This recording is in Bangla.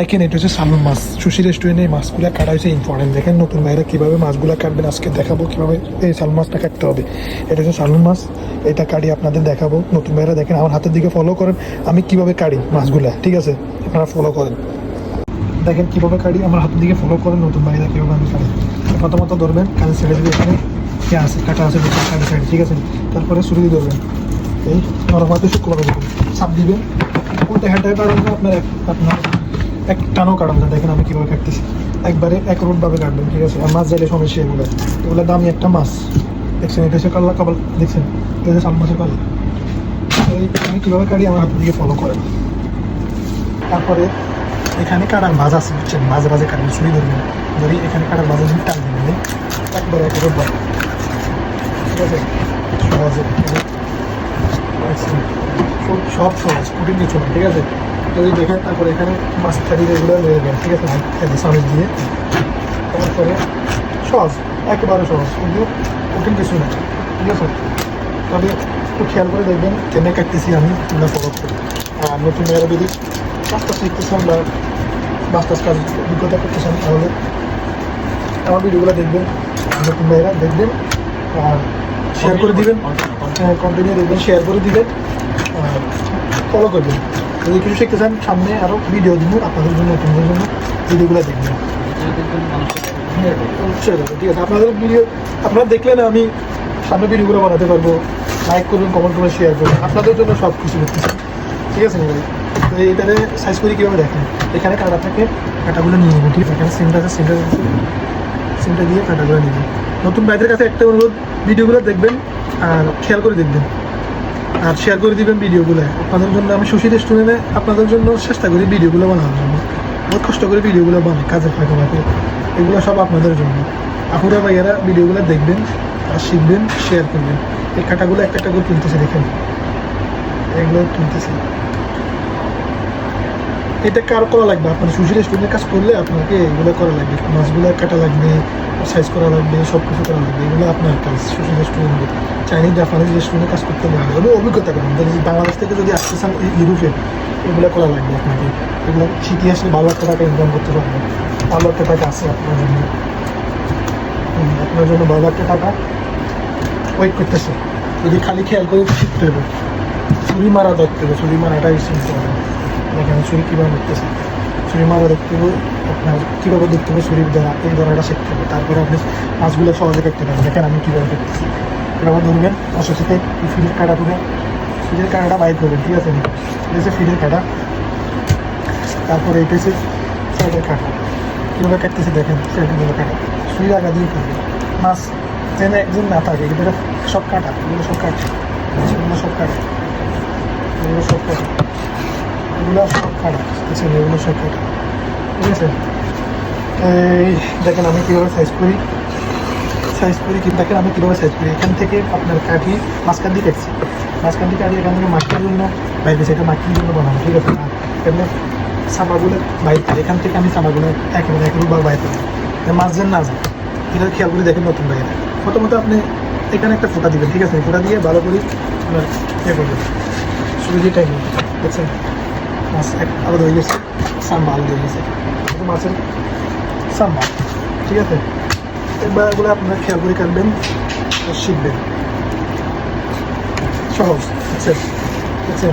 দেখেন, এটা হচ্ছে সালমন মাছ। সুশি রেস্টুরেন্টে এই মাছগুলো কাটা হয়েছে ইম্পর্টেন্ট দেখেন, নতুন ভাইরা কীভাবে মাছগুলো কাটবেন, আজকে দেখাবো কীভাবে এই সালমন মাছটা কাটতে হবে। এটা হচ্ছে সালমন মাছ, এটা কাটি আপনাদের দেখাবো। নতুন ভাইরা দেখেন, আমার হাতের দিকে ফলো করেন, আমি কীভাবে কাটি মাছগুলা, ঠিক আছে? আপনারা ফলো করেন। দেখেন, কীভাবে কাটি, আমার হাতের দিকে ফলো করেন, নতুন ভাইরা কীভাবে আমি কাটি। প্রথমত ধরবেন, কানে ছেড়ে দিবে এখানে। ইয়ে আছে, কাটা আছে দেখুন সাইডে ঠিক আছে? তারপরে ছুরি ধরবেন। এই, নরম হাতে শুক্র দেবেন। চাপ দিবেন। উল্টে কাটবেন না আপনার আপনার এক টানও কাটবেন না। দেখেন আমি কীভাবে কাটতেছি। একবারে এক রোডভাবে কাটবেন, ঠিক আছে? আর মাছ যাইলে সমস্যা এগুলো এগুলো দামি একটা মাছ। দেখছেন, এটা হচ্ছে কাল্লা কাবাল দেখছেন? এটা হচ্ছে সাল মাছের কাল্লা। আমি কীভাবে কাটি, আমার হাতের দিকে ফলো করেন। তারপরে এখানে কাটার মাছ আছে, বুঝছেন? মাঝে মাঝে কাটবেন ছুরি ধরবেন। ধরি এখানে কাটার মাঝে যদি টান দিবেন। একবারে এক রোড ঠিক আছে? সহজে। সব সহজ, কঠিন কিছু না, ঠিক আছে? যদি দেখেন তারপরে এখানে মাছ থাকি এগুলো রয়ে যাবেন, ঠিক আছে সামনে দিয়ে তারপরে সহজ, একেবারে সহজ, কিন্তু কঠিন কিছু না, ঠিক আছে? তবে একটু খেয়াল করে দেখবেন, কেনে কাটতেছি আমি তোমরা ফলো করি আর নতুন মেয়েরা যদি মাস্টার শিখতেছেন বা মাস্টার্স কাজ অভিজ্ঞতা করতেছেন তাহলে। আমার ভিডিওগুলো দেখবেন নতুন মেয়েরা দেখবেন, আর শেয়ার করে দিবেন। কন্টিনিউ দেখবেন শেয়ার করে দিবেন, আর ফলো করবেন। যদি কিছু শিখতে চান, সামনে আরও ভিডিও দিব, আপনাদের জন্য নতুনদের জন্য ভিডিওগুলো দেখবেন অবশ্যই ঠিক আছে। আপনাদের ভিডিও আপনারা দেখলে না আমি সামনে ভিডিওগুলো বানাতে পারব। লাইক করবেন কমেন্ট করবেন শেয়ার করবেন। আপনাদের জন্য সব কিছু করতেছি ঠিক আছে তো এইটারে সাইজ করে কীভাবে দেখেন? এখানে কাটা থাকে, কাটাগুলো নিয়ে নেবেন ঠিক আছে? এখানে সিমটা আছে সিমটা সিমটা দিয়ে কাটাগুলো নেবেন নতুন ভাইদের কাছে একটা অনুরোধ ভিডিওগুলো দেখবেন আর খেয়াল করে দেখবেন। আর শেয়ার করে দিবেন ভিডিওগুলো আপনাদের জন্য আমি সুশী রেস্টুরেন্টে আপনাদের জন্য চেষ্টা করি ভিডিওগুলো বানানোর জন্য। বহুত কষ্ট করে ভিডিওগুলো বানাই কাজের ফাঁকে ফাঁকে এগুলো সব আপনাদের জন্য। আপুরা ভাইয়ারা ভিডিওগুলো দেখবেন আর শিখবেন শেয়ার করবেন। এই কাটাগুলো একটা একটা করে তুলতেছে, দেখেন। এগুলো তুলতেছে। এটা কার করা লাগবে? আপনার সুশী রেস্টুরেন্টের কাজ করলে আপনাকে এগুলো করা লাগবে, মাছগুলো কাটা লাগবে সাইজ করা লাগবে সব কিছু করা লাগবে, এগুলো আপনার কাজ সুশী রেস্টুরেন্টে চাইনিজ জাপানিজ রেস্টুরেন্টে কাজ করতে লাগবে এগুলো অভিজ্ঞতা করেন বাংলাদেশ থেকে যদি আসতে চান ইউরোপে এগুলো করা লাগবে আপনাকে। এগুলো শিখে আসলে ভালো একটা টাকা ইনকাম করতে পারবেন ভালো একটা টাকা আছে আপনার জন্য। আপনার জন্য ভালো একটা টাকা ওয়েট করতেছে। যদি খালি খেয়াল করে, শিখতে হবে। ছুরি মারা দেখতে হবে, ছুরি মারাটাই শিখতে হবে। দেখেন ছুরি কীভাবে দেখতেছে ছুরি মারা দেখতে হবে আপনার কীভাবে দেখতে হবে ছুরির দ্বারা এই দ্বারাটা শিখতে হবে তারপরে আপনি মাছগুলো সহজে কাটতে পারবেন। দেখেন আমি কীভাবে দেখতেছি এবার ধরবেন অসুর সাথে ফিডের কাটা করে ফিডের কাটাটা বাইর করবেন, ঠিক আছে? এটা হচ্ছে ফিডের কাটা। তারপরে এটা হচ্ছে সাইডের কাটা। কীভাবে কাটতেছে দেখেন সাইডের কাটা। ছুরি আগা দিয়ে করবে মাছ যেন একজন না থাকে এগুলো সব কাটা। এগুলো সব কাটা এগুলো সব কাটা। এগুলো সব কাটা। এগুলো সব কাটা আচ্ছা এগুলো সব কাটা ঠিক আছে? এই দেখেন আমি কীভাবে সাইজ করি। সাইজ করি কিন্তু দেখেন আমি কীভাবে সাইজ করি। এখান থেকে আপনার কাঠি মাঝখান দিয়ে কাটছি মাঝখান দিয়ে কাটি এখান থেকে মাখির জন্য বাইরে সেটা মাখির জন্য বানাবো, ঠিক আছে? এমনি সামাগুলো বাইরে এখান থেকে আমি সামাগুলো একেবারে এক রুবার বাইরে মাছ যেন না যায়। এটা খেয়াল করে দেখেন নতুন বাইরে। প্রথমত আপনি এখানে একটা ফোঁটা দিবেন, ঠিক আছে? ফোঁটা দিয়ে ভালো করে আপনার ইয়ে করবেন। টাইম দেখছেন মাছ আলাদা হয়ে গেছে সাম্বা আলাদা হয়ে গেছে মাছের সাম্বা, ঠিক আছে? একবার এগুলো আপনারা খেয়াল করে কাটবেন শিখবেন। সহজ আচ্ছা দেখছেন